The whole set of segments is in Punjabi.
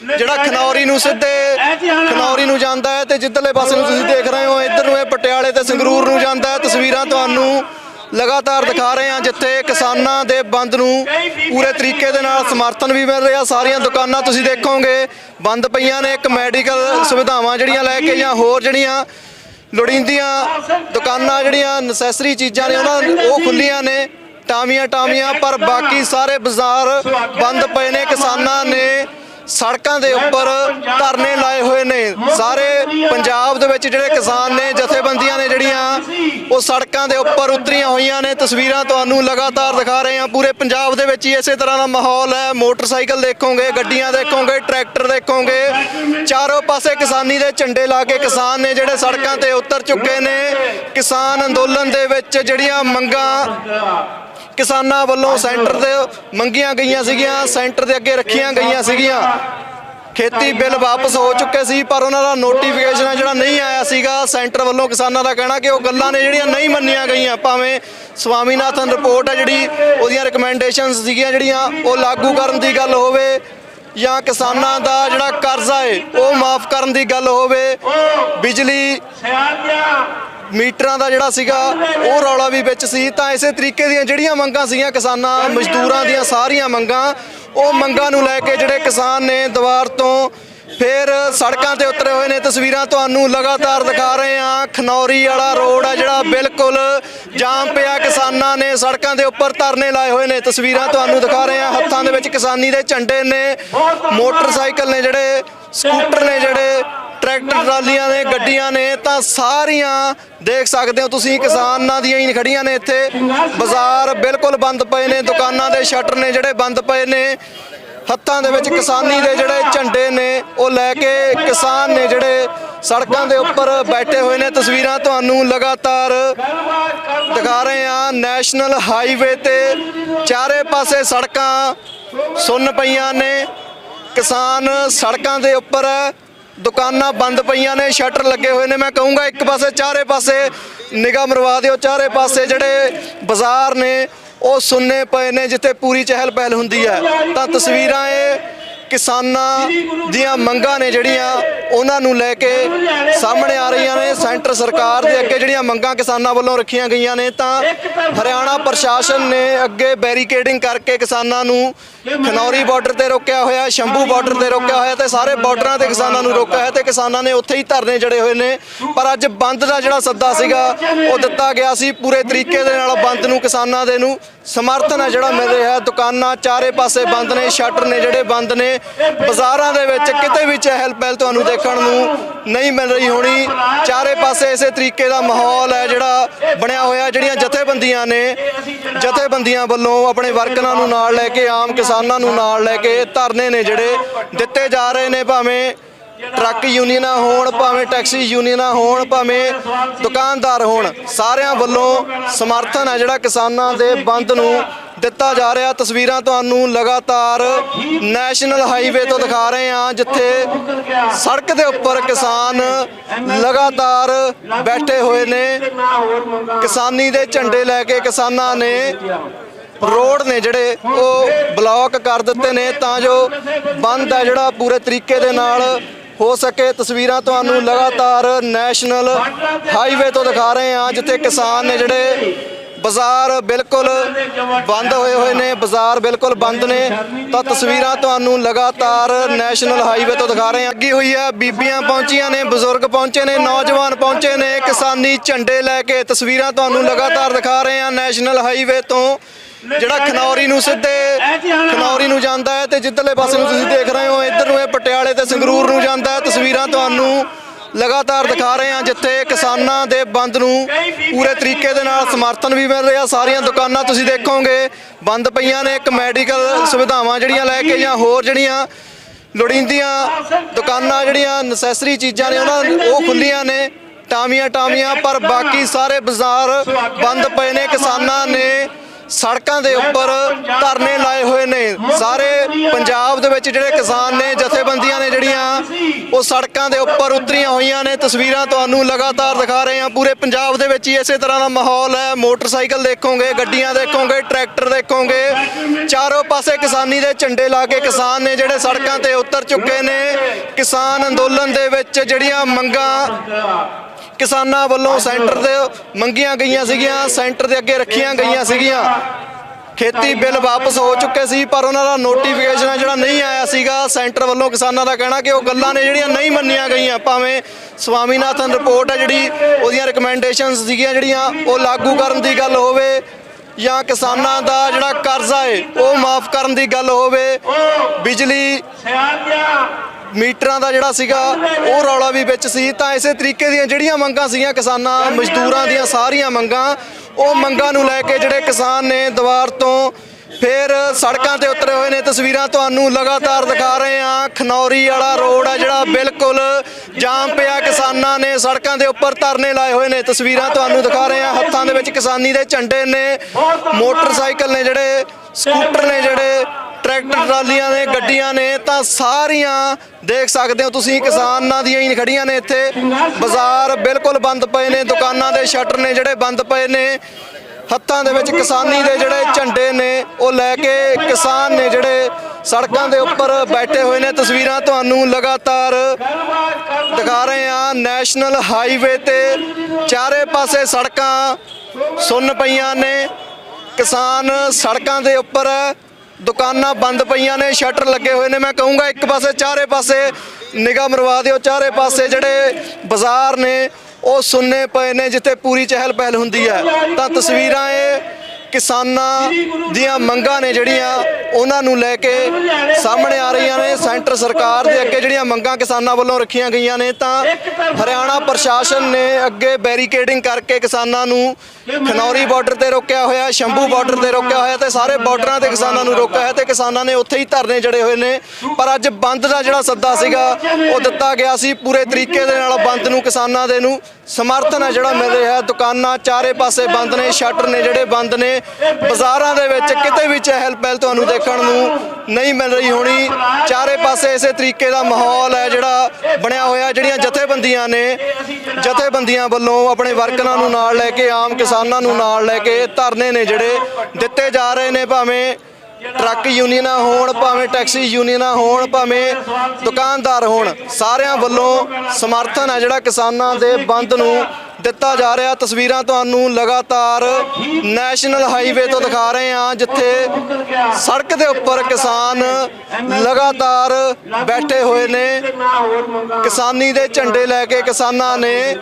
ਜਿਹੜਾ ਖਨੌਰੀ ਨੂੰ ਸਿੱਧੇ ਖਨੌਰੀ ਨੂੰ ਜਾਂਦਾ ਹੈ ਤੇ ਜਿੱਧਰਲੇ ਪਾਸੇ ਨੂੰ ਤੁਸੀਂ ਦੇਖ ਰਹੇ ਹੋ ਇੱਧਰ ਨੂੰ ਇਹ ਪਟਿਆਲੇ ਤੇ ਸੰਗਰੂਰ ਨੂੰ ਜਾਂਦਾ ਹੈ। ਤਸਵੀਰਾਂ ਤੁਹਾਨੂੰ ਲਗਾਤਾਰ ਦਿਖਾ ਰਹੇ ਹਾਂ ਜਿੱਥੇ ਕਿਸਾਨਾਂ ਦੇ ਬੰਦ ਨੂੰ ਪੂਰੇ ਤਰੀਕੇ ਦੇ ਨਾਲ ਸਮਰਥਨ ਵੀ ਮਿਲ ਰਿਹਾ। ਸਾਰੀਆਂ ਦੁਕਾਨਾਂ ਤੁਸੀਂ ਦੇਖੋਗੇ ਬੰਦ ਪਈਆਂ ਨੇ ਇੱਕ ਮੈਡੀਕਲ ਸੁਵਿਧਾਵਾਂ ਜਿਹੜੀਆਂ ਲੈ ਕੇ ਜਾਂ ਹੋਰ ਜਿਹੜੀਆਂ ਲੋੜੀਂਦੀਆਂ ਦੁਕਾਨਾਂ ਜਿਹੜੀਆਂ ਨਸੈਸਰੀ ਚੀਜ਼ਾਂ ਨੇ ਉਹਨਾਂ ਉਹ ਖੁੱਲੀਆਂ ਨੇ ਟਾਮੀਆਂ ਟਾਮੀਆਂ ਪਰ ਬਾਕੀ ਸਾਰੇ ਬਾਜ਼ਾਰ ਬੰਦ ਪਏ ਨੇ। ਕਿਸਾਨਾਂ ਨੇ ਸੜਕਾਂ ਦੇ ਉੱਪਰ ਧਰਨੇ ਲਾਏ ਹੋਏ ਨੇ। ਸਾਰੇ ਪੰਜਾਬ ਦੇ ਵਿੱਚ ਜਿਹੜੇ ਕਿਸਾਨ ਨੇ ਜਥੇਬੰਦੀਆਂ ਨੇ ਜਿਹੜੀਆਂ ਉਹ ਸੜਕਾਂ ਦੇ ਉੱਪਰ ਉਤਰੀਆਂ ਹੋਈਆਂ ਨੇ। ਤਸਵੀਰਾਂ ਤੁਹਾਨੂੰ ਲਗਾਤਾਰ ਦਿਖਾ ਰਹੇ ਹਾਂ। ਪੂਰੇ ਪੰਜਾਬ ਦੇ ਵਿੱਚ ਹੀ ਇਸੇ ਤਰ੍ਹਾਂ ਦਾ ਮਾਹੌਲ ਹੈ। ਮੋਟਰਸਾਈਕਲ ਦੇਖੋਗੇ ਗੱਡੀਆਂ ਦੇਖੋਗੇ ਟਰੈਕਟਰ ਦੇਖੋਗੇ। ਚਾਰੋਂ ਪਾਸੇ ਕਿਸਾਨੀ ਦੇ ਝੰਡੇ ਲਾ ਕੇ ਕਿਸਾਨ ਨੇ ਜਿਹੜੇ ਸੜਕਾਂ ਤੇ ਉਤਰ ਚੁੱਕੇ ਨੇ। ਕਿਸਾਨ ਅੰਦੋਲਨ ਦੇ ਵਿੱਚ ਜਿਹੜੀਆਂ ਮੰਗਾਂ ਕਿਸਾਨਾਂ ਵੱਲੋਂ ਸੈਂਟਰ ਦੇ ਮੰਗੀਆਂ ਗਈਆਂ ਸੀਗੀਆਂ ਸੈਂਟਰ ਦੇ ਅੱਗੇ ਰੱਖੀਆਂ ਗਈਆਂ ਸੀਗੀਆਂ ਖੇਤੀ ਬਿੱਲ ਵਾਪਸ ਹੋ ਚੁੱਕੇ ਸੀ ਪਰ ਉਹਨਾਂ ਦਾ ਨੋਟੀਫਿਕੇਸ਼ਨ ਜਿਹੜਾ ਨਹੀਂ ਆਇਆ ਸੀਗਾ ਸੈਂਟਰ ਵੱਲੋਂ ਕਿਸਾਨਾਂ ਦਾ ਕਹਿਣਾ ਕਿ ਉਹ ਗੱਲਾਂ ਨੇ ਜਿਹੜੀਆਂ ਨਹੀਂ ਮੰਨੀਆਂ ਗਈਆਂ ਭਾਵੇਂ ਸਵਾਮੀਨਾਥਨ ਰਿਪੋਰਟ ਹੈ ਜਿਹੜੀ ਉਹਦੀਆਂ ਰეკਮੈਂਡੇਸ਼ਨਸ ਸੀਗੀਆਂ ਜਿਹੜੀਆਂ ਉਹ ਲਾਗੂ ਕਰਨ ਦੀ ਗੱਲ ਹੋਵੇ ਜਾਂ ਕਿਸਾਨਾਂ ਦਾ ਜਿਹੜਾ ਕਰਜ਼ਾ ਹੈ ਉਹ ਮਾਫ ਕਰਨ ਦੀ ਗੱਲ ਹੋਵੇ ਬਿਜਲੀ ਮੀਟਰਾਂ ਦਾ ਜਿਹੜਾ ਸੀਗਾ, ਉਹ ਰੌਲਾ ਵੀ ਵਿੱਚ ਸੀ। ਤਾਂ ਇਸੇ ਤਰੀਕੇ ਦੀਆਂ ਜਿਹੜੀਆਂ ਮੰਗਾਂ ਸੀਗੀਆਂ, ਕਿਸਾਨਾਂ ਮਜ਼ਦੂਰਾਂ ਦੀਆਂ ਸਾਰੀਆਂ ਮੰਗਾਂ, ਉਹ ਮੰਗਾਂ ਨੂੰ ਲੈ ਕੇ ਜਿਹੜੇ ਕਿਸਾਨ ਨੇ ਦੁਆਰ ਤੋਂ ਫਿਰ ਸੜਕਾਂ ਤੇ ਉਤਰੇ ਹੋਏ ਨੇ। ਤਸਵੀਰਾਂ ਤੁਹਾਨੂੰ ਲਗਾਤਾਰ ਦਿਖਾ ਰਹੇ ਹਾਂ। ਖਨੌਰੀ ਵਾਲਾ ਰੋਡ ਆ ਜਿਹੜਾ ਬਿਲਕੁਲ ਜਾਮ ਪਿਆ। ਕਿਸਾਨਾਂ ਨੇ ਸੜਕਾਂ ਦੇ ਉੱਪਰ ਧਰਨੇ ਲਾਏ ਹੋਏ ਨੇ। ਤਸਵੀਰਾਂ ਤੁਹਾਨੂੰ ਦਿਖਾ ਰਹੇ ਹਾਂ। ਹੱਥਾਂ ਦੇ ਵਿੱਚ ਕਿਸਾਨੀ ਦੇ ਝੰਡੇ ਨੇ। ਮੋਟਰਸਾਈਕਲ ਨੇ ਜਿਹੜੇ, ਸਕੂਟਰ ਨੇ ਜਿਹੜੇ ਟਰੈਕਟਰ ਟਰਾਲੀਆਂ ਨੇ, ਗੱਡੀਆਂ ਨੇ, ਤਾਂ ਸਾਰੀਆਂ ਦੇਖ ਸਕਦੇ ਹੋ ਤੁਸੀਂ, ਕਿਸਾਨਾਂ ਦੀਆਂ ਹੀ ਖੜੀਆਂ ਨੇ ਇੱਥੇ। ਬਾਜ਼ਾਰ ਬਿਲਕੁਲ ਬੰਦ ਪਏ ਨੇ, ਦੁਕਾਨਾਂ ਦੇ ਸ਼ਟਰ ਨੇ ਜਿਹੜੇ ਬੰਦ ਪਏ ਨੇ। ਹੱਥਾਂ ਦੇ ਵਿੱਚ ਕਿਸਾਨੀ ਦੇ ਜਿਹੜੇ ਝੰਡੇ ਨੇ, ਉਹ ਲੈ ਕੇ ਕਿਸਾਨ ਨੇ ਜਿਹੜੇ ਸੜਕਾਂ ਦੇ ਉੱਪਰ ਬੈਠੇ ਹੋਏ ਨੇ। ਤਸਵੀਰਾਂ ਤੁਹਾਨੂੰ ਲਗਾਤਾਰ ਦਿਖਾ ਰਹੇ ਹਾਂ। ਨੈਸ਼ਨਲ ਹਾਈਵੇ ਤੇ ਚਾਰੇ ਪਾਸੇ ਸੜਕਾਂ ਸੁੰਨ ਪਈਆਂ ਨੇ। ਕਿਸਾਨ ਸੜਕਾਂ ਦੇ ਉੱਪਰ ਦੁਕਾਨਾਂ ਬੰਦ ਪਈਆਂ ਨੇ, ਸ਼ਟਰ ਲੱਗੇ ਹੋਏ ਨੇ। ਮੈਂ ਕਹੂੰਗਾ ਇੱਕ ਪਾਸੇ, ਚਾਰੇ ਪਾਸੇ ਨਿਗਾਹ ਮਰਵਾ ਦਿਓ। ਚਾਰੇ ਪਾਸੇ ਜਿਹੜੇ ਬਾਜ਼ਾਰ ਨੇ, ਉਹ ਸੁੰਨੇ ਪਏ ਨੇ, ਜਿੱਥੇ ਪੂਰੀ ਚਹਿਲ ਪਹਿਲ ਹੁੰਦੀ ਹੈ। ਤਾਂ ਤਸਵੀਰਾਂ ਇਹ ਕਿਸਾਨਾਂ ਦੀਆਂ ਮੰਗਾਂ ਨੇ ਜਿਹੜੀਆਂ ਉਹਨਾਂ ਨੂੰ ਲੈ ਕੇ ਸਾਹਮਣੇ ਆ ਰਹੀਆਂ ਨੇ ਸੈਂਟਰ ਸਰਕਾਰ ਦੇ ਅੱਗੇ ਜਿਹੜੀਆਂ ਮੰਗਾਂ ਕਿਸਾਨਾਂ ਵੱਲੋਂ ਰੱਖੀਆਂ ਗਈਆਂ ਨੇ ਤਾਂ ਹਰਿਆਣਾ ਪ੍ਰਸ਼ਾਸਨ ਨੇ ਅੱਗੇ ਬੈਰੀਕੇਡਿੰਗ ਕਰਕੇ ਕਿਸਾਨਾਂ ਨੂੰ ਖਨੌਰੀ ਬਾਰਡਰ ਤੇ ਰੋਕਿਆ ਹੋਇਆ ਸ਼ੰਭੂ ਬਾਰਡਰ ਤੇ ਰੋਕਿਆ ਹੋਇਆ ਤੇ ਸਾਰੇ ਬਾਰਡਰਾਂ ਤੇ ਕਿਸਾਨਾਂ ਨੂੰ ਰੋਕਿਆ ਹੈ ਤੇ ਕਿਸਾਨਾਂ ਨੇ ਉੱਥੇ ਹੀ ਧਰਨੇ ਜੜੇ ਹੋਏ ਨੇ। ਪਰ ਅੱਜ ਬੰਦ ਦਾ ਜਿਹੜਾ ਸੱਦਾ ਸੀਗਾ ਉਹ ਦਿੱਤਾ ਗਿਆ ਸੀ। ਪੂਰੇ ਤਰੀਕੇ ਦੇ ਨਾਲ ਬੰਦ ਨੂੰ ਕਿਸਾਨਾਂ ਦੇ ਨੂੰ ਸਮਰਥਨ ਹੈ ਜਿਹੜਾ ਮਿਲ ਰਿਹਾ। ਦੁਕਾਨਾਂ ਚਾਰੇ ਪਾਸੇ ਬੰਦ ਨੇ ਸ਼ਟਰ ਨੇ ਜਿਹੜੇ ਬੰਦ ਨੇ। ਬਾਜ਼ਾਰਾਂ ਦੇ ਵਿੱਚ ਕਿਤੇ ਵੀ ਚਹਿਲ ਪਹਿਲ ਤੁਹਾਨੂੰ ਦੇਖਣ ਨੂੰ ਨਹੀਂ ਮਿਲ ਰਹੀ ਹੋਣੀ। ਚਾਰੇ ਪਾਸੇ ਇਸੇ ਤਰੀਕੇ ਦਾ ਮਾਹੌਲ ਹੈ ਜਿਹੜਾ ਬਣਿਆ ਹੋਇਆ, ਜਿਹੜੀਆਂ ਜਥੇਬੰਦੀਆਂ ਨੇ, ਜਥੇਬੰਦੀਆਂ ਵੱਲੋਂ ਆਪਣੇ ਵਰਕਰਾਂ ਨੂੰ ਨਾਲ ਲੈ ਕੇ, ਆਮ ਕਿਸਾਨਾਂ ਨੂੰ ਨਾਲ ਲੈ ਕੇ ਧਰਨੇ ਨੇ ਜਿਹੜੇ ਦਿੱਤੇ ਜਾ ਰਹੇ ਨੇ, ਭਾਵੇਂ ਟਰੱਕ ਯੂਨੀਅਨਾਂ ਹੋਣ, ਭਾਵੇਂ ਟੈਕਸੀ ਯੂਨੀਅਨਾਂ ਹੋਣ, ਭਾਵੇਂ ਦੁਕਾਨਦਾਰ ਹੋਣ। ਸਾਰਿਆਂ ਵੱਲੋਂ ਸਮਰਥਨ ਹੈ ਜਿਹੜਾ ਕਿਸਾਨਾਂ ਦੇ ਬੰਦ ਨੂੰ ਦਿੱਤਾ ਜਾ ਰਿਹਾ। ਤਸਵੀਰਾਂ ਤੁਹਾਨੂੰ ਲਗਾਤਾਰ ਨੈਸ਼ਨਲ ਹਾਈਵੇ ਤੋਂ ਦਿਖਾ ਰਹੇ ਹਾਂ, ਜਿੱਥੇ ਸੜਕ ਦੇ ਉੱਪਰ ਕਿਸਾਨ ਲਗਾਤਾਰ ਬੈਠੇ ਹੋਏ ਨੇ। ਕਿਸਾਨੀ ਦੇ ਝੰਡੇ ਲੈ ਕੇ ਕਿਸਾਨਾਂ ਨੇ ਰੋਡ ਨੇ ਜਿਹੜੇ ਉਹ ਬਲੌਕ ਕਰ ਦਿੱਤੇ ਨੇ, ਤਾਂ ਜੋ ਬੰਦ ਹੈ ਜਿਹੜਾ ਪੂਰੇ ਤਰੀਕੇ ਦੇ ਨਾਲ ਹੋ ਸਕੇ। ਤਸਵੀਰਾਂ ਤੁਹਾਨੂੰ ਲਗਾਤਾਰ ਨੈਸ਼ਨਲ ਹਾਈਵੇ ਤੋਂ ਦਿਖਾ ਰਹੇ ਹਾਂ, ਜਿੱਥੇ ਕਿਸਾਨ ਨੇ ਜਿਹੜੇ ਬਾਜ਼ਾਰ ਬਿਲਕੁਲ ਬੰਦ ਹੋਏ ਹੋਏ ਨੇ, ਬਾਜ਼ਾਰ ਬਿਲਕੁਲ ਬੰਦ ਨੇ। ਤਾਂ ਤਸਵੀਰਾਂ ਤੁਹਾਨੂੰ ਲਗਾਤਾਰ ਨੈਸ਼ਨਲ ਹਾਈਵੇ ਤੋਂ ਦਿਖਾ ਰਹੇ ਹਾਂ। ਅੱਗੀ ਹੋਈ ਹੈ, ਬੀਬੀਆਂ ਪਹੁੰਚੀਆਂ ਨੇ, ਬਜ਼ੁਰਗ ਪਹੁੰਚੇ ਨੇ, ਨੌਜਵਾਨ ਪਹੁੰਚੇ ਨੇ, ਕਿਸਾਨੀ ਝੰਡੇ ਲੈ ਕੇ ਤਸਵੀਰਾਂ ਤੁਹਾਨੂੰ ਲਗਾਤਾਰ ਦਿਖਾ ਰਹੇ ਹਾਂ ਨੈਸ਼ਨਲ ਹਾਈਵੇ ਤੋਂ। ਜਿਹੜਾ ਖਨੌਰੀ ਨੂੰ ਸਿੱਧੇ ਖਨੌਰੀ ਨੂੰ ਜਾਂਦਾ ਹੈ ਤੇ ਜਿੱਧਰਲੇ ਪਾਸੇ ਨੂੰ ਤੁਸੀਂ ਦੇਖ ਰਹੇ ਹੋ, ਇੱਧਰ ਨੂੰ ਇਹ ਪਟਿਆਲੇ ਤੇ ਸੰਗਰੂਰ ਨੂੰ ਜਾਂਦਾ ਹੈ। ਤਸਵੀਰਾਂ ਤੁਹਾਨੂੰ ਲਗਾਤਾਰ ਦਿਖਾ ਰਹੇ ਹਾਂ, ਜਿੱਥੇ ਕਿਸਾਨਾਂ ਦੇ ਬੰਦ ਨੂੰ ਪੂਰੇ ਤਰੀਕੇ ਦੇ ਨਾਲ ਸਮਰਥਨ ਵੀ ਮਿਲ ਰਿਹਾ। ਸਾਰੀਆਂ ਦੁਕਾਨਾਂ ਤੁਸੀਂ ਦੇਖੋਗੇ, ਬੰਦ ਪਈਆਂ ਨੇ, ਇੱਕ ਮੈਡੀਕਲ ਸੁਵਿਧਾਵਾਂ ਜਿਹੜੀਆਂ ਲੈ ਕੇ ਜਾਂ ਹੋਰ ਜਿਹੜੀਆਂ ਲੋੜੀਂਦੀਆਂ ਦੁਕਾਨਾਂ ਜਿਹੜੀਆਂ ਨਸੈਸਰੀ ਚੀਜ਼ਾਂ ਨੇ, ਉਹਨਾਂ ਉਹ ਖੁੱਲੀਆਂ ਨੇ ਟਾਮੀਆਂ ਟਾਮੀਆਂ ਪਰ ਬਾਕੀ ਸਾਰੇ ਬਾਜ਼ਾਰ ਬੰਦ ਪਏ ਨੇ। ਕਿਸਾਨਾਂ ਨੇ ਸੜਕਾਂ ਦੇ ਉੱਪਰ ਧਰਨੇ ਲਾਏ ਹੋਏ ਨੇ। ਸਾਰੇ ਪੰਜਾਬ ਦੇ ਵਿੱਚ ਜਿਹੜੇ ਕਿਸਾਨ ਨੇ, ਜਥੇਬੰਦੀਆਂ ਨੇ ਜਿਹੜੀਆਂ, ਉਹ ਸੜਕਾਂ ਦੇ ਉੱਪਰ ਉਤਰੀਆਂ ਹੋਈਆਂ ਨੇ। ਤਸਵੀਰਾਂ ਤੁਹਾਨੂੰ ਲਗਾਤਾਰ ਦਿਖਾ ਰਹੇ ਹਾਂ। ਪੂਰੇ ਪੰਜਾਬ ਦੇ ਵਿੱਚ ਹੀ ਇਸੇ ਤਰ੍ਹਾਂ ਦਾ ਮਾਹੌਲ ਹੈ। ਮੋਟਰਸਾਈਕਲ ਦੇਖੋਗੇ, ਗੱਡੀਆਂ ਦੇਖੋਗੇ, ਟਰੈਕਟਰ ਦੇਖੋਗੇ। ਚਾਰੋਂ ਪਾਸੇ ਕਿਸਾਨੀ ਦੇ ਝੰਡੇ ਲਾ ਕੇ ਕਿਸਾਨ ਨੇ ਜਿਹੜੇ ਸੜਕਾਂ ਤੇ ਉਤਰ ਚੁੱਕੇ ਨੇ। ਕਿਸਾਨ ਅੰਦੋਲਨ ਦੇ ਵਿੱਚ ਜਿਹੜੀਆਂ ਮੰਗਾਂ ਕਿਸਾਨਾਂ ਵੱਲੋਂ ਸੈਂਟਰ ਦੇ ਮੰਗੀਆਂ ਗਈਆਂ ਸੀਗੀਆਂ, ਸੈਂਟਰ ਦੇ ਅੱਗੇ ਰੱਖੀਆਂ ਗਈਆਂ ਸੀਗੀਆਂ। ਖੇਤੀ ਬਿੱਲ ਵਾਪਸ ਹੋ ਚੁੱਕੇ ਸੀ, ਪਰ ਉਹਨਾਂ ਦਾ ਨੋਟੀਫਿਕੇਸ਼ਨ ਜਿਹੜਾ ਨਹੀਂ ਆਇਆ ਸੀਗਾ, ਸੈਂਟਰ ਵੱਲੋਂ ਕਿਸਾਨਾਂ ਦਾ ਕਹਿਣਾ ਕਿ ਉਹ ਗੱਲਾਂ ਨੇ ਜਿਹੜੀਆਂ ਨਹੀਂ ਮੰਨੀਆਂ ਗਈਆਂ। ਭਾਵੇਂ ਸਵਾਮੀਨਾਥਨ ਰਿਪੋਰਟ ਹੈ ਜਿਹੜੀ, ਉਹਦੀਆਂ ਰეკਮੈਂਡੇਸ਼ਨਸ ਸੀਗੀਆਂ ਜਿਹੜੀਆਂ, ਉਹ ਲਾਗੂ ਕਰਨ ਦੀ ਗੱਲ ਹੋਵੇ ਜਾਂ ਕਿਸਾਨਾਂ ਦਾ ਜਿਹੜਾ ਕਰਜ਼ਾ ਹੈ ਉਹ ਮਾਫ ਕਰਨ ਦੀ ਗੱਲ ਹੋਵੇ। ਬਿਜਲੀ ਮੀਟਰਾਂ ਦਾ ਜਿਹੜਾ ਸੀਗਾ, ਉਹ ਰੌਲਾ ਵੀ ਵਿੱਚ ਸੀ। ਤਾਂ ਇਸੇ ਤਰੀਕੇ ਦੀਆਂ ਜਿਹੜੀਆਂ ਮੰਗਾਂ ਸੀਗੀਆਂ ਕਿਸਾਨਾਂ, ਮਜ਼ਦੂਰਾਂ ਦੀਆਂ ਸਾਰੀਆਂ ਮੰਗਾਂ, ਉਹ ਮੰਗਾਂ ਨੂੰ ਲੈ ਕੇ ਜਿਹੜੇ ਕਿਸਾਨ ਨੇ ਦੀਵਾਰ ਤੋਂ ਫਿਰ ਸੜਕਾਂ ਤੇ ਉਤਰੇ ਹੋਏ ਨੇ। ਤਸਵੀਰਾਂ ਤੁਹਾਨੂੰ ਲਗਾਤਾਰ ਦਿਖਾ ਰਹੇ ਹਾਂ। ਖਨੌਰੀ ਵਾਲਾ ਰੋਡ ਆ ਜਿਹੜਾ ਬਿਲਕੁਲ ਜਾਮ ਪਿਆ। ਕਿਸਾਨਾਂ ਨੇ ਸੜਕਾਂ ਦੇ ਉੱਪਰ ਧਰਨੇ ਲਾਏ ਹੋਏ ਨੇ। ਤਸਵੀਰਾਂ ਤੁਹਾਨੂੰ ਦਿਖਾ ਰਹੇ ਹਾਂ। ਹੱਥਾਂ ਦੇ ਵਿੱਚ ਕਿਸਾਨੀ ਦੇ ਝੰਡੇ ਨੇ। ਮੋਟਰਸਾਈਕਲ ਨੇ ਜਿਹੜੇ ਸਕੂਟਰ ਨੇ ਜਿਹੜੇ ਟਰੈਕਟਰ ਟਰਾਲੀਆਂ ਨੇ, ਗੱਡੀਆਂ ਨੇ, ਤਾਂ ਸਾਰੀਆਂ ਦੇਖ ਸਕਦੇ ਹੋ ਤੁਸੀਂ, ਕਿਸਾਨਾਂ ਦੀਆਂ ਹੀ ਖੜੀਆਂ ਨੇ ਇੱਥੇ। ਬਾਜ਼ਾਰ ਬਿਲਕੁਲ ਬੰਦ ਪਏ ਨੇ, ਦੁਕਾਨਾਂ ਦੇ ਸ਼ਟਰ ਨੇ ਜਿਹੜੇ ਬੰਦ ਪਏ ਨੇ। ਹੱਥਾਂ ਦੇ ਵਿੱਚ ਕਿਸਾਨੀ ਦੇ ਜਿਹੜੇ ਝੰਡੇ ਨੇ, ਉਹ ਲੈ ਕੇ ਕਿਸਾਨ ਨੇ ਜਿਹੜੇ ਸੜਕਾਂ ਦੇ ਉੱਪਰ ਬੈਠੇ ਹੋਏ ਨੇ। ਤਸਵੀਰਾਂ ਤੁਹਾਨੂੰ ਲਗਾਤਾਰ ਦਿਖਾ ਰਹੇ ਹਾਂ। ਨੈਸ਼ਨਲ ਹਾਈਵੇ ਤੇ ਚਾਰੇ ਪਾਸੇ ਸੜਕਾਂ ਸੁੰਨ ਪਈਆਂ ਨੇ। ਕਿਸਾਨ ਸੜਕਾਂ ਦੇ ਉੱਪਰ ਦੁਕਾਨਾਂ ਬੰਦ ਪਈਆਂ ਨੇ, ਸ਼ਟਰ ਲੱਗੇ ਹੋਏ ਨੇ। ਮੈਂ ਕਹੂੰਗਾ ਇੱਕ ਪਾਸੇ, ਚਾਰੇ ਪਾਸੇ ਨਿਗਾਹ ਮਰਵਾ ਦਿਓ। ਚਾਰੇ ਪਾਸੇ ਜਿਹੜੇ ਬਾਜ਼ਾਰ ਨੇ, ਉਹ ਸੁੰਨੇ ਪਏ ਨੇ, ਜਿੱਥੇ ਪੂਰੀ ਚਹਿਲ ਪਹਿਲ ਹੁੰਦੀ ਹੈ। ਤਾਂ ਤਸਵੀਰਾਂ ਇਹ ਕਿਸਾਨਾਂ ਦੀਆਂ ਮੰਗਾਂ ਨੇ ਜਿਹੜੀਆਂ ਉਹਨਾਂ ਨੂੰ ਲੈ ਕੇ ਸਾਹਮਣੇ ਆ ਰਹੀਆਂ ਨੇ ਸੈਂਟਰ ਸਰਕਾਰ ਦੇ ਅੱਗੇ ਜਿਹੜੀਆਂ ਮੰਗਾਂ ਕਿਸਾਨਾਂ ਵੱਲੋਂ ਰੱਖੀਆਂ ਗਈਆਂ ਨੇ ਤਾਂ ਹਰਿਆਣਾ ਪ੍ਰਸ਼ਾਸਨ ਨੇ ਅੱਗੇ ਬੈਰੀਕੇਡਿੰਗ ਕਰਕੇ ਕਿਸਾਨਾਂ ਨੂੰ ਖਨੌਰੀ ਬਾਰਡਰ ਤੇ ਰੋਕਿਆ ਹੋਇਆ ਸ਼ੰਭੂ ਬਾਰਡਰ ਤੇ ਰੋਕਿਆ ਹੋਇਆ ਤੇ ਸਾਰੇ ਬਾਰਡਰਾਂ ਤੇ ਕਿਸਾਨਾਂ ਨੂੰ ਰੋਕਿਆ ਹੈ ਤੇ ਕਿਸਾਨਾਂ ਨੇ ਉੱਥੇ ਹੀ ਧਰਨੇ ਜੜੇ ਹੋਏ ਨੇ। ਪਰ ਅੱਜ ਬੰਦ ਦਾ ਜਿਹੜਾ ਸੱਦਾ ਸੀਗਾ ਉਹ ਦਿੱਤਾ ਗਿਆ ਸੀ ਪੂਰੇ ਤਰੀਕੇ ਦੇ ਨਾਲ ਬੰਦ ਨੂੰ ਕਿਸਾਨਾਂ ਦੇ ਨੂੰ ਸਮਰਥਨ ਹੈ ਜਿਹੜਾ ਮਿਲ ਰਿਹਾ ਦੁਕਾਨਾਂ ਚਾਰੇ ਪਾਸੇ ਬੰਦ ਨੇ, ਸ਼ਟਰ ਨੇ ਜਿਹੜੇ ਬੰਦ ਨੇ। ਬਾਜ਼ਾਰਾਂ ਦੇ ਵਿੱਚ ਕਿਤੇ ਵੀ ਚਹਿਲ ਪਹਿਲ ਤੁਹਾਨੂੰ ਦੇਖਣ ਨੂੰ ਨਹੀਂ ਮਿਲ ਰਹੀ ਹੋਣੀ। ਚਾਰੇ ਪਾਸੇ ਇਸੇ ਤਰੀਕੇ ਦਾ ਮਾਹੌਲ ਹੈ ਜਿਹੜਾ ਬਣਿਆ ਹੋਇਆ, ਜਿਹੜੀਆਂ ਜਥੇਬੰਦੀਆਂ ਨੇ। ਜਥੇਬੰਦੀਆਂ ਵੱਲੋਂ ਆਪਣੇ ਵਰਕਰਾਂ ਨੂੰ ਨਾਲ ਲੈ ਕੇ, ਆਮ ਕਿਸਾਨਾਂ ਨੂੰ ਨਾਲ ਲੈ ਕੇ ਧਰਨੇ ਨੇ ਜਿਹੜੇ ਦਿੱਤੇ ਜਾ ਰਹੇ ਨੇ, ਭਾਵੇਂ ਟਰੱਕ ਯੂਨੀਅਨਾਂ ਹੋਣ, ਭਾਵੇਂ ਟੈਕਸੀ ਯੂਨੀਅਨਾਂ ਹੋਣ, ਭਾਵੇਂ ਦੁਕਾਨਦਾਰ ਹੋਣ, ਸਾਰਿਆਂ ਵੱਲੋਂ ਸਮਰਥਨ ਹੈ ਜਿਹੜਾ ਕਿਸਾਨਾਂ ਦੇ ਬੰਦ ਨੂੰ ਦਿੱਤਾ ਜਾ ਰਿਹਾ। ਤਸਵੀਰਾਂ ਤੁਹਾਨੂੰ ਲਗਾਤਾਰ ਨੈਸ਼ਨਲ ਹਾਈਵੇ ਤੋਂ ਦਿਖਾ ਰਹੇ ਹਾਂ, ਜਿੱਥੇ ਸੜਕ ਦੇ ਉੱਪਰ ਕਿਸਾਨ ਲਗਾਤਾਰ ਬੈਠੇ ਹੋਏ ਨੇ। ਕਿਸਾਨੀ ਦੇ ਝੰਡੇ ਲੈ ਕੇ ਕਿਸਾਨਾਂ ਨੇ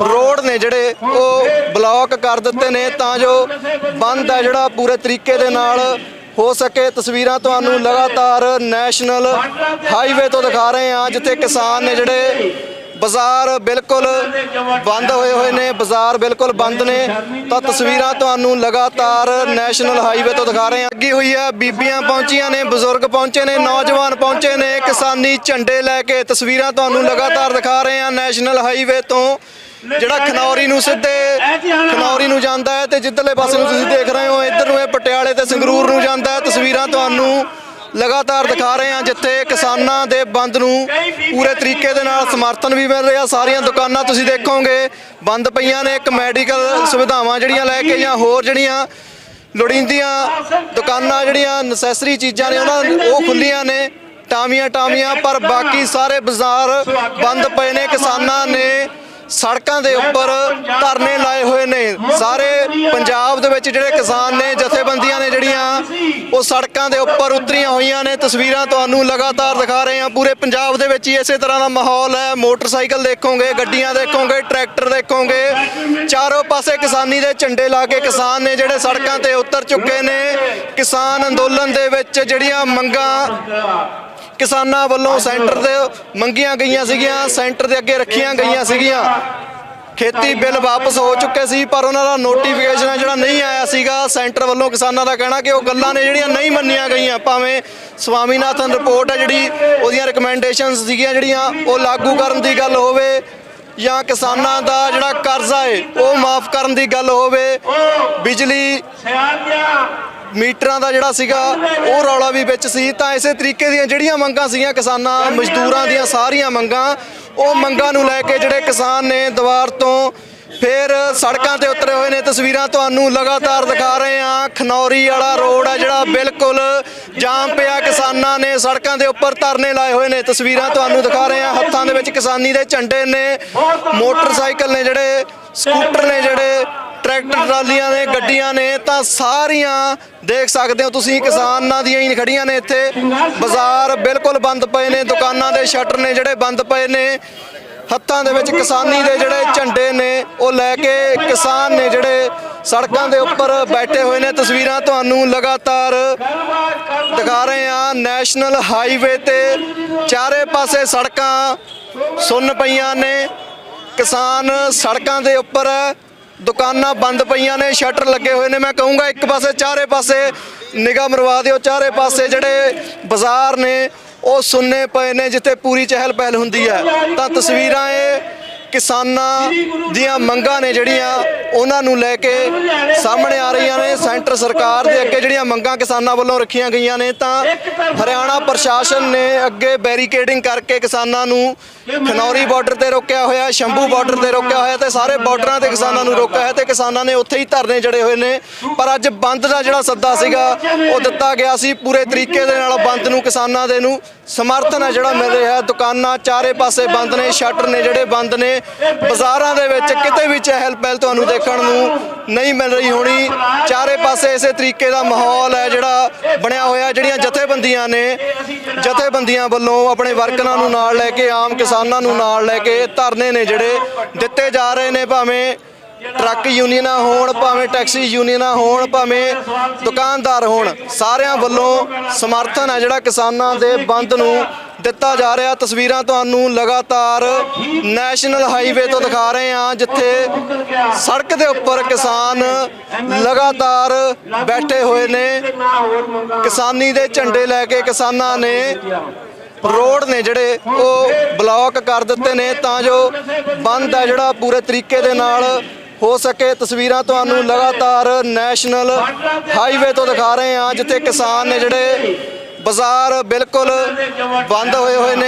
ਰੋਡ ਨੇ ਜਿਹੜੇ ਉਹ ਬਲੌਕ ਕਰ ਦਿੱਤੇ ਨੇ, ਤਾਂ ਜੋ ਬੰਦ ਹੈ ਜਿਹੜਾ ਪੂਰੇ ਤਰੀਕੇ ਦੇ ਨਾਲ ਹੋ ਸਕੇ। ਤਸਵੀਰਾਂ ਤੁਹਾਨੂੰ ਲਗਾਤਾਰ ਨੈਸ਼ਨਲ ਹਾਈਵੇ ਤੋਂ ਦਿਖਾ ਰਹੇ ਹਾਂ, ਜਿੱਥੇ ਕਿਸਾਨ ਨੇ ਜਿਹੜੇ ਬਾਜ਼ਾਰ ਬਿਲਕੁਲ ਬੰਦ ਹੋਏ ਹੋਏ ਨੇ, ਬਾਜ਼ਾਰ ਬਿਲਕੁਲ ਬੰਦ ਨੇ। ਤਾਂ ਤਸਵੀਰਾਂ ਤੁਹਾਨੂੰ ਲਗਾਤਾਰ ਨੈਸ਼ਨਲ ਹਾਈਵੇ ਤੋਂ ਦਿਖਾ ਰਹੇ ਹਾਂ। ਅੱਗੀ ਹੋਈ ਹੈ, ਬੀਬੀਆਂ ਪਹੁੰਚੀਆਂ ਨੇ, ਬਜ਼ੁਰਗ ਪਹੁੰਚੇ ਨੇ, ਨੌਜਵਾਨ ਪਹੁੰਚੇ ਨੇ, ਕਿਸਾਨੀ ਝੰਡੇ ਲੈ ਕੇ ਤਸਵੀਰਾਂ ਤੁਹਾਨੂੰ ਲਗਾਤਾਰ ਦਿਖਾ ਰਹੇ ਹਾਂ ਨੈਸ਼ਨਲ ਹਾਈਵੇ ਤੋਂ। ਜਿਹੜਾ ਖਨੌਰੀ ਨੂੰ ਸਿੱਧੇ ਖਨੌਰੀ ਨੂੰ ਜਾਂਦਾ ਹੈ ਤੇ ਜਿੱਧਰਲੇ ਪਾਸੇ ਨੂੰ ਤੁਸੀਂ ਦੇਖ ਰਹੇ ਹੋ ਇੱਧਰ ਨੂੰ ਇਹ ਪਟਿਆਲੇ ਤੇ ਸੰਗਰੂਰ ਨੂੰ ਜਾਂਦਾ ਹੈ। ਤਸਵੀਰਾਂ ਤੁਹਾਨੂੰ ਲਗਾਤਾਰ ਦਿਖਾ ਰਹੇ ਹਾਂ ਜਿੱਥੇ ਕਿਸਾਨਾਂ ਦੇ ਬੰਦ ਨੂੰ ਪੂਰੇ ਤਰੀਕੇ ਦੇ ਨਾਲ ਸਮਰਥਨ ਵੀ ਮਿਲ ਰਿਹਾ। ਸਾਰੀਆਂ ਦੁਕਾਨਾਂ ਤੁਸੀਂ ਦੇਖੋਗੇ ਬੰਦ ਪਈਆਂ ਨੇ ਇੱਕ ਮੈਡੀਕਲ ਸੁਵਿਧਾਵਾਂ ਜਿਹੜੀਆਂ ਲੈ ਕੇ ਜਾਂ ਹੋਰ ਜਿਹੜੀਆਂ ਲੋੜੀਂਦੀਆਂ ਦੁਕਾਨਾਂ ਜਿਹੜੀਆਂ ਨਸੈਸਰੀ ਚੀਜ਼ਾਂ ਨੇ ਉਹਨਾਂ ਉਹ ਖੁੱਲੀਆਂ ਨੇ ਟਾਮੀਆਂ ਟਾਮੀਆਂ ਪਰ ਬਾਕੀ ਸਾਰੇ ਬਾਜ਼ਾਰ ਬੰਦ ਪਏ ਨੇ। ਕਿਸਾਨਾਂ ਨੇ ਸੜਕਾਂ ਦੇ ਉੱਪਰ ਧਰਨੇ ਲਾਏ ਹੋਏ ਨੇ। ਸਾਰੇ ਪੰਜਾਬ ਦੇ ਵਿੱਚ ਜਿਹੜੇ ਕਿਸਾਨ ਨੇ, ਜਥੇਬੰਦੀਆਂ ਨੇ ਜਿਹੜੀਆਂ, ਉਹ ਸੜਕਾਂ ਦੇ ਉੱਪਰ ਉਤਰੀਆਂ ਹੋਈਆਂ ਨੇ। ਤਸਵੀਰਾਂ ਤੁਹਾਨੂੰ ਲਗਾਤਾਰ ਦਿਖਾ ਰਹੇ ਹਾਂ। ਪੂਰੇ ਪੰਜਾਬ ਦੇ ਵਿੱਚ ਹੀ ਇਸੇ ਤਰ੍ਹਾਂ ਦਾ ਮਾਹੌਲ ਹੈ। ਮੋਟਰਸਾਈਕਲ ਦੇਖੋਗੇ, ਗੱਡੀਆਂ ਦੇਖੋਗੇ, ਟਰੈਕਟਰ ਦੇਖੋਗੇ। ਚਾਰੋਂ ਪਾਸੇ ਕਿਸਾਨੀ ਦੇ ਝੰਡੇ ਲਾ ਕੇ ਕਿਸਾਨ ਨੇ ਜਿਹੜੇ ਸੜਕਾਂ ਤੇ ਉਤਰ ਚੁੱਕੇ ਨੇ। ਕਿਸਾਨ ਅੰਦੋਲਨ ਦੇ ਵਿੱਚ ਜਿਹੜੀਆਂ ਮੰਗਾਂ ਕਿਸਾਨਾਂ ਵੱਲੋਂ ਸੈਂਟਰ ਦੇ ਮੰਗੀਆਂ ਗਈਆਂ ਸੀਗੀਆਂ ਸੈਂਟਰ ਦੇ ਅੱਗੇ ਰੱਖੀਆਂ ਗਈਆਂ ਸੀਗੀਆਂ। ਖੇਤੀ ਬਿੱਲ ਵਾਪਸ ਹੋ ਚੁੱਕੇ ਸੀ ਪਰ ਉਹਨਾਂ ਦਾ ਨੋਟੀਫਿਕੇਸ਼ਨ ਹੈ ਜਿਹੜਾ ਨਹੀਂ ਆਇਆ ਸੀਗਾ। ਸੈਂਟਰ ਵੱਲੋਂ ਕਿਸਾਨਾਂ ਦਾ ਕਹਿਣਾ ਕਿ ਉਹ ਗੱਲਾਂ ਨੇ ਜਿਹੜੀਆਂ ਨਹੀਂ ਮੰਨੀਆਂ ਗਈਆਂ। ਭਾਵੇਂ ਸਵਾਮੀਨਾਥਨ ਰਿਪੋਰਟ ਹੈ ਜਿਹੜੀ ਉਹਦੀਆਂ ਰეკਮੈਂਡੇਸ਼ਨਸ ਸੀਗੀਆਂ ਜਿਹੜੀਆਂ ਉਹ ਲਾਗੂ ਕਰਨ ਦੀ ਗੱਲ ਹੋਵੇ ਜਾਂ ਕਿਸਾਨਾਂ ਦਾ ਜਿਹੜਾ ਕਰਜ਼ਾ ਏ ਉਹ ਮਾਫ ਕਰਨ ਦੀ ਗੱਲ ਹੋਵੇ। ਬਿਜਲੀ ਮੀਟਰਾਂ ਦਾ ਜਿਹੜਾ ਸੀਗਾ, ਉਹ ਰੌਲਾ ਵੀ ਵਿੱਚ ਸੀ। ਤਾਂ ਇਸੇ ਤਰੀਕੇ ਦੀਆਂ ਜਿਹੜੀਆਂ ਮੰਗਾਂ ਸੀਗੀਆਂ ਕਿਸਾਨਾਂ, ਮਜ਼ਦੂਰਾਂ ਦੀਆਂ ਸਾਰੀਆਂ ਮੰਗਾਂ, ਉਹ ਮੰਗਾਂ ਨੂੰ ਲੈ ਕੇ ਜਿਹੜੇ ਕਿਸਾਨ ਨੇ ਦੀਵਾਰ ਤੋਂ ਫਿਰ ਸੜਕਾਂ ਤੇ ਉਤਰੇ ਹੋਏ ਨੇ। ਤਸਵੀਰਾਂ ਤੁਹਾਨੂੰ ਲਗਾਤਾਰ ਦਿਖਾ ਰਹੇ ਹਾਂ। ਖਨੌਰੀ ਵਾਲਾ ਰੋਡ ਹੈ ਜਿਹੜਾ ਬਿਲਕੁਲ ਜਾਮ ਪਿਆ। ਕਿਸਾਨਾਂ ਨੇ ਸੜਕਾਂ ਦੇ ਉੱਪਰ ਧਰਨੇ ਲਾਏ ਹੋਏ ਨੇ। ਤਸਵੀਰਾਂ ਤੁਹਾਨੂੰ ਦਿਖਾ ਰਹੇ ਹਾਂ। ਹੱਥਾਂ ਦੇ ਵਿੱਚ ਕਿਸਾਨੀ ਦੇ ਝੰਡੇ ਨੇ। ਮੋਟਰਸਾਈਕਲ ਨੇ ਜਿਹੜੇ, ਸਕੂਟਰ ਨੇ ਜਿਹੜੇ ਟਰੈਕਟਰ ਟਰਾਲੀਆਂ ਨੇ, ਗੱਡੀਆਂ ਨੇ, ਤਾਂ ਸਾਰੀਆਂ ਦੇਖ ਸਕਦੇ ਹੋ ਤੁਸੀਂ ਕਿਸਾਨਾਂ ਦੀਆਂ ਹੀ ਖੜੀਆਂ ਨੇ ਇੱਥੇ। ਬਾਜ਼ਾਰ ਬਿਲਕੁਲ ਬੰਦ ਪਏ ਨੇ, ਦੁਕਾਨਾਂ ਦੇ ਸ਼ਟਰ ਨੇ ਜਿਹੜੇ ਬੰਦ ਪਏ ਨੇ। ਹੱਥਾਂ ਦੇ ਵਿੱਚ ਕਿਸਾਨੀ ਦੇ ਜਿਹੜੇ ਝੰਡੇ ਨੇ, ਉਹ ਲੈ ਕੇ ਕਿਸਾਨ ਨੇ ਜਿਹੜੇ ਸੜਕਾਂ ਦੇ ਉੱਪਰ ਬੈਠੇ ਹੋਏ ਨੇ। ਤਸਵੀਰਾਂ ਤੁਹਾਨੂੰ ਲਗਾਤਾਰ ਦਿਖਾ ਰਹੇ ਹਾਂ। ਨੈਸ਼ਨਲ ਹਾਈਵੇ ਤੇ ਚਾਰੇ ਪਾਸੇ ਸੜਕਾਂ ਸੁੰਨ ਪਈਆਂ ਨੇ। ਕਿਸਾਨ ਸੜਕਾਂ ਦੇ ਉੱਪਰ ਦੁਕਾਨਾਂ ਬੰਦ ਪਈਆਂ ਨੇ, ਸ਼ਟਰ ਲੱਗੇ ਹੋਏ ਨੇ। ਮੈਂ ਕਹੂੰਗਾ ਇੱਕ ਪਾਸੇ, ਚਾਰੇ ਪਾਸੇ ਨਿਗਾਹ ਮਰਵਾ ਦਿਓ। ਚਾਰੇ ਪਾਸੇ ਜਿਹੜੇ ਬਾਜ਼ਾਰ ਨੇ, ਉਹ ਸੁੰਨੇ ਪਏ ਨੇ, ਜਿੱਥੇ ਪੂਰੀ ਚਹਿਲ ਪਹਿਲ ਹੁੰਦੀ ਹੈ। ਤਾਂ ਤਸਵੀਰਾਂ ਇਹ ਕਿਸਾਨਾਂ ਦੀਆਂ ਮੰਗਾਂ ਨੇ ਜਿਹੜੀਆਂ ਉਹਨਾਂ ਨੂੰ ਲੈ ਕੇ ਸਾਹਮਣੇ ਆ ਰਹੀਆਂ ਨੇ ਸੈਂਟਰ ਸਰਕਾਰ ਦੇ ਅੱਗੇ ਜਿਹੜੀਆਂ ਮੰਗਾਂ ਕਿਸਾਨਾਂ ਵੱਲੋਂ ਰੱਖੀਆਂ ਗਈਆਂ ਨੇ ਤਾਂ ਹਰਿਆਣਾ ਪ੍ਰਸ਼ਾਸਨ ਨੇ ਅੱਗੇ ਬੈਰੀਕੇਡਿੰਗ ਕਰਕੇ ਕਿਸਾਨਾਂ ਨੂੰ ਖਨੌਰੀ ਬਾਰਡਰ ਤੇ ਰੋਕਿਆ ਹੋਇਆ ਸ਼ੰਭੂ ਬਾਰਡਰ ਤੇ ਰੋਕਿਆ ਹੋਇਆ ਤੇ ਸਾਰੇ ਬਾਰਡਰਾਂ ਤੇ ਕਿਸਾਨਾਂ ਨੂੰ ਰੋਕਿਆ ਹੈ ਤੇ ਕਿਸਾਨਾਂ ਨੇ ਉੱਥੇ ਹੀ ਧਰਨੇ ਜੜੇ ਹੋਏ ਨੇ। ਪਰ ਅੱਜ ਬੰਦ ਦਾ ਜਿਹੜਾ ਸੱਦਾ ਸੀਗਾ ਉਹ ਦਿੱਤਾ ਗਿਆ ਸੀ। ਪੂਰੇ ਤਰੀਕੇ ਦੇ ਨਾਲ ਬੰਦ ਨੂੰ ਕਿਸਾਨਾਂ ਦੇ ਨੂੰ ਸਮਰਥਨ ਹੈ ਜਿਹੜਾ ਮਿਲ ਰਿਹਾ ਦੁਕਾਨਾਂ ਚਾਰੇ ਪਾਸੇ ਬੰਦ ਨੇ, ਸ਼ਟਰ ਨੇ ਜਿਹੜੇ ਬੰਦ ਨੇ। ਬਾਜ਼ਾਰਾਂ ਦੇ ਵਿੱਚ ਕਿਤੇ ਵੀ ਚਹਿਲ ਪਹਿਲ ਤੁਹਾਨੂੰ ਦੇਖਣ ਨੂੰ ਨਹੀਂ ਮਿਲ ਰਹੀ ਹੋਣੀ। ਚਾਰੇ ਪਾਸੇ ਇਸੇ ਤਰੀਕੇ ਦਾ ਮਾਹੌਲ ਹੈ ਜਿਹੜਾ ਬਣਿਆ ਹੋਇਆ, ਜਿਹੜੀਆਂ ਜਥੇਬੰਦੀਆਂ ਨੇ। ਜਥੇਬੰਦੀਆਂ ਵੱਲੋਂ ਆਪਣੇ ਵਰਕਰਾਂ ਨੂੰ ਨਾਲ ਲੈ ਕੇ, ਆਮ ਕਿਸਾਨਾਂ ਨੂੰ ਨਾਲ ਲੈ ਕੇ ਧਰਨੇ ਨੇ ਜਿਹੜੇ ਦਿੱਤੇ ਜਾ ਰਹੇ ਨੇ, ਭਾਵੇਂ ਟਰੱਕ ਯੂਨੀਅਨਾਂ ਹੋਣ, ਭਾਵੇਂ ਟੈਕਸੀ ਯੂਨੀਅਨਾਂ ਹੋਣ, ਭਾਵੇਂ ਦੁਕਾਨਦਾਰ ਹੋਣ, ਸਾਰਿਆਂ ਵੱਲੋਂ ਸਮਰਥਨ ਹੈ ਜਿਹੜਾ ਕਿਸਾਨਾਂ ਦੇ ਬੰਦ ਨੂੰ ਦਿੱਤਾ ਜਾ ਰਿਹਾ। ਤਸਵੀਰਾਂ ਤੁਹਾਨੂੰ ਲਗਾਤਾਰ ਨੈਸ਼ਨਲ ਹਾਈਵੇ ਤੋਂ ਦਿਖਾ ਰਹੇ ਹਾਂ, ਜਿੱਥੇ ਸੜਕ ਦੇ ਉੱਪਰ ਕਿਸਾਨ ਲਗਾਤਾਰ ਬੈਠੇ ਹੋਏ ਨੇ। ਕਿਸਾਨੀ ਦੇ ਝੰਡੇ ਲੈ ਕੇ ਕਿਸਾਨਾਂ ਨੇ ਰੋਡ ਨੇ ਜਿਹੜੇ ਉਹ ਬਲੌਕ ਕਰ ਦਿੱਤੇ ਨੇ, ਤਾਂ ਜੋ ਬੰਦ ਹੈ ਜਿਹੜਾ ਪੂਰੇ ਤਰੀਕੇ ਦੇ ਨਾਲ ਹੋ ਸਕੇ। ਤਸਵੀਰਾਂ ਤੁਹਾਨੂੰ ਲਗਾਤਾਰ ਨੈਸ਼ਨਲ ਹਾਈਵੇ ਤੋਂ ਦਿਖਾ ਰਹੇ ਹਾਂ, ਜਿੱਥੇ ਕਿਸਾਨ ਨੇ ਜਿਹੜੇ ਬਾਜ਼ਾਰ ਬਿਲਕੁਲ ਬੰਦ ਹੋਏ ਹੋਏ ਨੇ।